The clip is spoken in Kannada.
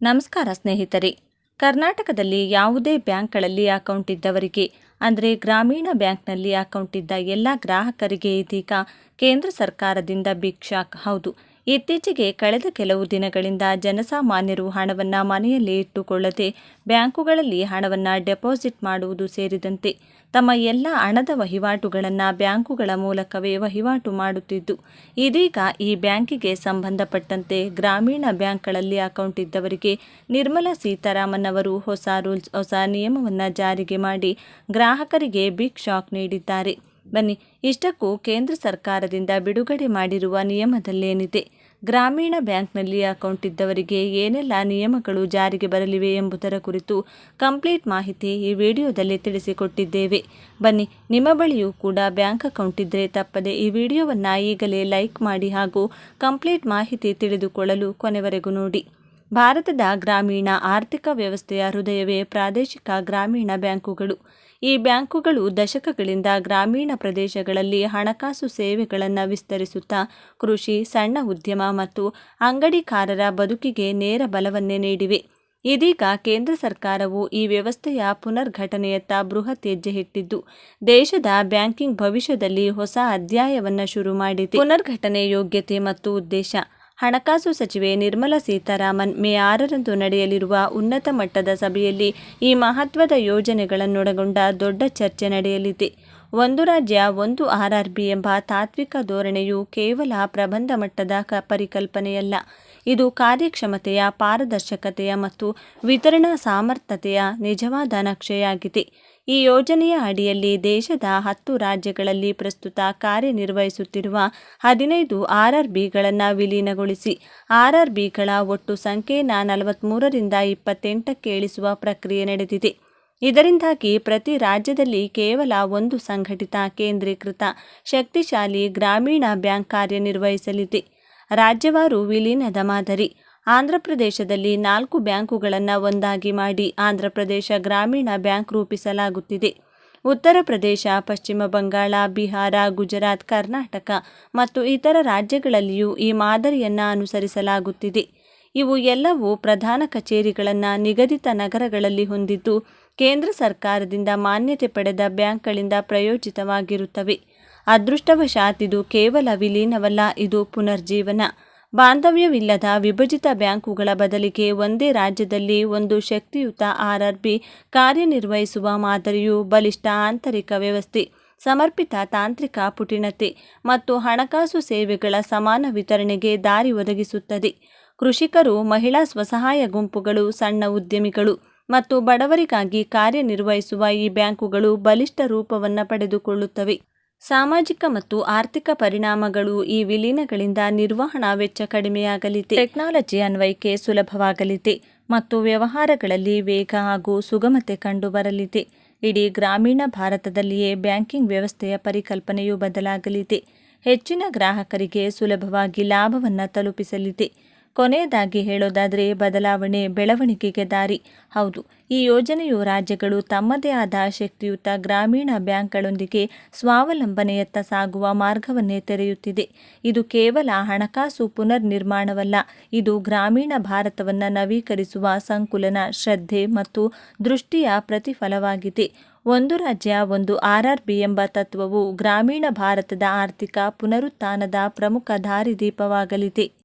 ನಮಸ್ಕಾರ ಸ್ನೇಹಿತರೆ. ಕರ್ನಾಟಕದಲ್ಲಿ ಯಾವುದೇ ಬ್ಯಾಂಕ್ಗಳಲ್ಲಿ ಅಕೌಂಟ್ ಇದ್ದವರಿಗೆ, ಅಂದರೆ ಗ್ರಾಮೀಣ ಬ್ಯಾಂಕ್ನಲ್ಲಿ ಅಕೌಂಟ್ ಇದ್ದ ಎಲ್ಲ ಗ್ರಾಹಕರಿಗೆ ಇದೀಗ ಕೇಂದ್ರ ಸರ್ಕಾರದಿಂದ ಬಿಗ್ ಶಾಕ್ ಹೌದು ಇತ್ತೀಚೆಗೆ ಕಳೆದ ಕೆಲವು ದಿನಗಳಿಂದ ಜನಸಾಮಾನ್ಯರು ಹಣವನ್ನು ಮನೆಯಲ್ಲಿ ಇಟ್ಟುಕೊಳ್ಳದೆ ಬ್ಯಾಂಕುಗಳಲ್ಲಿ ಹಣವನ್ನು ಡೆಪಾಸಿಟ್ ಮಾಡುವುದು ಸೇರಿದಂತೆ ತಮ್ಮ ಎಲ್ಲ ಹಣದ ವಹಿವಾಟುಗಳನ್ನು ಬ್ಯಾಂಕುಗಳ ಮೂಲಕವೇ ವಹಿವಾಟು ಮಾಡುತ್ತಿದ್ದು, ಇದೀಗ ಈ ಬ್ಯಾಂಕಿಗೆ ಸಂಬಂಧಪಟ್ಟಂತೆ ಗ್ರಾಮೀಣ ಬ್ಯಾಂಕ್ಗಳಲ್ಲಿ ಅಕೌಂಟ್ ಇದ್ದವರಿಗೆ ನಿರ್ಮಲಾ ಸೀತಾರಾಮನ್ ಅವರು ಹೊಸ ರೂಲ್ಸ್, ಹೊಸ ನಿಯಮವನ್ನು ಜಾರಿಗೆ ಮಾಡಿ ಗ್ರಾಹಕರಿಗೆ ಬಿಗ್ ಶಾಕ್ ನೀಡಿದ್ದಾರೆ. ಬನ್ನಿ. ಇಷ್ಟಕ್ಕೂ ಕೇಂದ್ರ ಸರ್ಕಾರದಿಂದ ಬಿಡುಗಡೆ ಮಾಡಿರುವ ನಿಯಮದಲ್ಲೇನಿದೆ? ಗ್ರಾಮೀಣ ಬ್ಯಾಂಕ್ನಲ್ಲಿ ಅಕೌಂಟ್ ಇದ್ದವರಿಗೆ ಏನೆಲ್ಲ ನಿಯಮಗಳು ಜಾರಿಗೆ ಬರಲಿವೆ ಎಂಬುದರ ಕುರಿತು ಕಂಪ್ಲೀಟ್ ಮಾಹಿತಿ ಈ ವಿಡಿಯೋದಲ್ಲಿ ತಿಳಿಸಿಕೊಟ್ಟಿದ್ದೇವೆ. ಬನ್ನಿ, ನಿಮ್ಮ ಬಳಿಯೂ ಕೂಡ ಬ್ಯಾಂಕ್ ಅಕೌಂಟ್ ಇದ್ದರೆ ತಪ್ಪದೆ ಈ ವಿಡಿಯೋವನ್ನು ಈಗಲೇ ಲೈಕ್ ಮಾಡಿ ಹಾಗೂ ಕಂಪ್ಲೀಟ್ ಮಾಹಿತಿ ತಿಳಿದುಕೊಳ್ಳಲು ಕೊನೆವರೆಗೂ ನೋಡಿ. ಭಾರತದ ಗ್ರಾಮೀಣ ಆರ್ಥಿಕ ವ್ಯವಸ್ಥೆಯ ಹೃದಯವೇ ಪ್ರಾದೇಶಿಕ ಗ್ರಾಮೀಣ ಬ್ಯಾಂಕುಗಳು. ಈ ಬ್ಯಾಂಕುಗಳು ದಶಕಗಳಿಂದ ಗ್ರಾಮೀಣ ಪ್ರದೇಶಗಳಲ್ಲಿ ಹಣಕಾಸು ಸೇವೆಗಳನ್ನು ವಿಸ್ತರಿಸುತ್ತಾ ಕೃಷಿ, ಸಣ್ಣ ಉದ್ಯಮ ಮತ್ತು ಅಂಗಡಿಕಾರರ ಬದುಕಿಗೆ ನೇರ ಬಲವನ್ನೇ ನೀಡಿವೆ. ಇದೀಗ ಕೇಂದ್ರ ಸರ್ಕಾರವು ಈ ವ್ಯವಸ್ಥೆಯ ಪುನರ್ಘಟನೆಯತ್ತ ಬೃಹತ್ ಹೆಜ್ಜೆ ಇಟ್ಟಿದ್ದು, ದೇಶದ ಬ್ಯಾಂಕಿಂಗ್ ಭವಿಷ್ಯದಲ್ಲಿ ಹೊಸ ಅಧ್ಯಾಯವನ್ನು ಶುರು ಮಾಡಿದೆ. ಪುನರ್ಘಟನೆ ಯೋಗ್ಯತೆ ಮತ್ತು ಉದ್ದೇಶ. ಹಣಕಾಸು ಸಚಿವೆ ನಿರ್ಮಲಾ ಸೀತಾರಾಮನ್ ಮೇ ಆರರಂದು ನಡೆಯಲಿರುವ ಉನ್ನತ ಮಟ್ಟದ ಸಭೆಯಲ್ಲಿ ಈ ಮಹತ್ವದ ಯೋಜನೆಗಳನ್ನೊಳಗೊಂಡ ದೊಡ್ಡ ಚರ್ಚೆ ನಡೆಯಲಿದೆ. ಒಂದು ರಾಜ್ಯ, ಒಂದು ಆರ್ಆರ್ಬಿ ಎಂಬ ತಾತ್ವಿಕ ಧೋರಣೆಯು ಕೇವಲ ಪ್ರಬಂಧ ಮಟ್ಟದ ಕ ಪರಿಕಲ್ಪನೆಯಲ್ಲ. ಇದು ಕಾರ್ಯಕ್ಷಮತೆಯ, ಪಾರದರ್ಶಕತೆಯ ಮತ್ತು ವಿತರಣಾ ಸಾಮರ್ಥ್ಯತೆಯ ನಿಜವಾದ ನಕ್ಷೆಯಾಗಿದೆ. ಈ ಯೋಜನೆಯ ಅಡಿಯಲ್ಲಿ ದೇಶದ ಹತ್ತು ರಾಜ್ಯಗಳಲ್ಲಿ ಪ್ರಸ್ತುತ ಕಾರ್ಯನಿರ್ವಹಿಸುತ್ತಿರುವ ಹದಿನೈದು ಆರ್ಆರ್ಬಿಗಳನ್ನು ವಿಲೀನಗೊಳಿಸಿ. ಆರ್ಆರ್ಬಿಗಳ ಒಟ್ಟು ಸಂಖ್ಯೆಯನ್ನು ನಲವತ್ತ್ಮೂರರಿಂದ ಇಪ್ಪತ್ತೆಂಟಕ್ಕೆ ಇಳಿಸುವ ಪ್ರಕ್ರಿಯೆ ನಡೆದಿದೆ. ಇದರಿಂದಾಗಿ ಪ್ರತಿ ರಾಜ್ಯದಲ್ಲಿ ಕೇವಲ ಒಂದು ಸಂಘಟಿತ ಕೇಂದ್ರೀಕೃತ ಶಕ್ತಿಶಾಲಿ ಗ್ರಾಮೀಣ ಬ್ಯಾಂಕ್ ಕಾರ್ಯನಿರ್ವಹಿಸಲಿದೆ. ರಾಜ್ಯವಾರು ವಿಲೀನದ ಮಾದರಿ. ಆಂಧ್ರಪ್ರದೇಶದಲ್ಲಿ ನಾಲ್ಕು ಬ್ಯಾಂಕುಗಳನ್ನು ಒಂದಾಗಿ ಮಾಡಿ ಆಂಧ್ರಪ್ರದೇಶ ಗ್ರಾಮೀಣ ಬ್ಯಾಂಕ್ ರೂಪಿಸಲಾಗುತ್ತಿದೆ. ಉತ್ತರ ಪ್ರದೇಶ, ಪಶ್ಚಿಮ ಬಂಗಾಳ, ಬಿಹಾರ, ಗುಜರಾತ್, ಕರ್ನಾಟಕ ಮತ್ತು ಇತರ ರಾಜ್ಯಗಳಲ್ಲಿಯೂ ಈ ಮಾದರಿಯನ್ನು ಅನುಸರಿಸಲಾಗುತ್ತಿದೆ. ಇವು ಎಲ್ಲವೂ ಪ್ರಧಾನ ಕಚೇರಿಗಳನ್ನು ನಿಗದಿತ ನಗರಗಳಲ್ಲಿ ಹೊಂದಿದ್ದು ಕೇಂದ್ರ ಸರ್ಕಾರದಿಂದ ಮಾನ್ಯತೆ ಪಡೆದ ಬ್ಯಾಂಕ್ಗಳಿಂದ ಪ್ರಯೋಜಿತವಾಗಿರುತ್ತವೆ. ಅದೃಷ್ಟವಶಾತ್ ಇದು ಕೇವಲ ವಿಲೀನವಲ್ಲ, ಇದು ಪುನರ್ಜೀವನ. ಬಾಂಧವ್ಯವಿಲ್ಲದ ವಿಭಜಿತ ಬ್ಯಾಂಕುಗಳ ಬದಲಿಗೆ ಒಂದೇ ರಾಜ್ಯದಲ್ಲಿ ಒಂದು ಶಕ್ತಿಯುತ ಆರ್ಆರ್ಬಿ ಕಾರ್ಯನಿರ್ವಹಿಸುವ ಮಾದರಿಯು ಬಲಿಷ್ಠ ಆಂತರಿಕ ವ್ಯವಸ್ಥೆ, ಸಮರ್ಪಿತ ತಾಂತ್ರಿಕ ಪುಟಿಣತೆ ಮತ್ತು ಹಣಕಾಸು ಸೇವೆಗಳ ಸಮಾನ ವಿತರಣೆಗೆ ದಾರಿ ಒದಗಿಸುತ್ತದೆ. ಕೃಷಿಕರು, ಮಹಿಳಾ ಸ್ವಸಹಾಯ ಗುಂಪುಗಳು, ಸಣ್ಣ ಉದ್ಯಮಿಗಳು ಮತ್ತು ಬಡವರಿಗಾಗಿ ಕಾರ್ಯನಿರ್ವಹಿಸುವ ಈ ಬ್ಯಾಂಕುಗಳು ಬಲಿಷ್ಠ ರೂಪವನ್ನು ಪಡೆದುಕೊಳ್ಳುತ್ತವೆ. ಸಾಮಾಜಿಕ ಮತ್ತು ಆರ್ಥಿಕ ಪರಿಣಾಮಗಳು ಈ ವಿಲೀನಗಳಿಂದ ನಿರ್ವಹಣಾ ವೆಚ್ಚ ಕಡಿಮೆಯಾಗಲಿದೆ. ಟೆಕ್ನಾಲಜಿ ಅನ್ವಯಿಕೆ ಸುಲಭವಾಗಲಿದೆ ಮತ್ತು ವ್ಯವಹಾರಗಳಲ್ಲಿ ವೇಗ ಹಾಗೂ ಸುಗಮತೆ ಕಂಡುಬರಲಿದೆ. ಇಡೀ ಗ್ರಾಮೀಣ ಭಾರತದಲ್ಲಿಯೇ ಬ್ಯಾಂಕಿಂಗ್ ವ್ಯವಸ್ಥೆಯ ಪರಿಕಲ್ಪನೆಯು ಬದಲಾಗಲಿದೆ. ಹೆಚ್ಚಿನ ಗ್ರಾಹಕರಿಗೆ ಸುಲಭವಾಗಿ ಲಾಭವನ್ನು ತಲುಪಿಸಲಿದೆ. ಕೊನೆಯದಾಗಿ ಹೇಳೋದಾದರೆ ಬದಲಾವಣೆ ಬೆಳವಣಿಗೆಗೆ ದಾರಿ. ಹೌದು, ಈ ಯೋಜನೆಯು ರಾಜ್ಯಗಳು ತಮ್ಮದೇ ಆದ ಶಕ್ತಿಯುತ ಗ್ರಾಮೀಣ ಬ್ಯಾಂಕ್ಗಳೊಂದಿಗೆ ಸ್ವಾವಲಂಬನೆಯತ್ತ ಸಾಗುವ ಮಾರ್ಗವನ್ನೇ ತೆರೆಯುತ್ತಿದೆ. ಇದು ಕೇವಲ ಹಣಕಾಸು ಪುನರ್ ನಿರ್ಮಾಣವಲ್ಲ ಇದು ಗ್ರಾಮೀಣ ಭಾರತವನ್ನು ನವೀಕರಿಸುವ ಸಂಕುಲನ ಶ್ರದ್ಧೆ ಮತ್ತು ದೃಷ್ಟಿಯ ಪ್ರತಿಫಲವಾಗಿದೆ. ಒಂದು ರಾಜ್ಯ, ಒಂದು ಆರ್ಆರ್ಬಿ ಎಂಬ ತತ್ವವು ಗ್ರಾಮೀಣ ಭಾರತದ ಆರ್ಥಿಕ ಪುನರುತ್ಥಾನದ ಪ್ರಮುಖ ದಾರಿದೀಪವಾಗಲಿದೆ.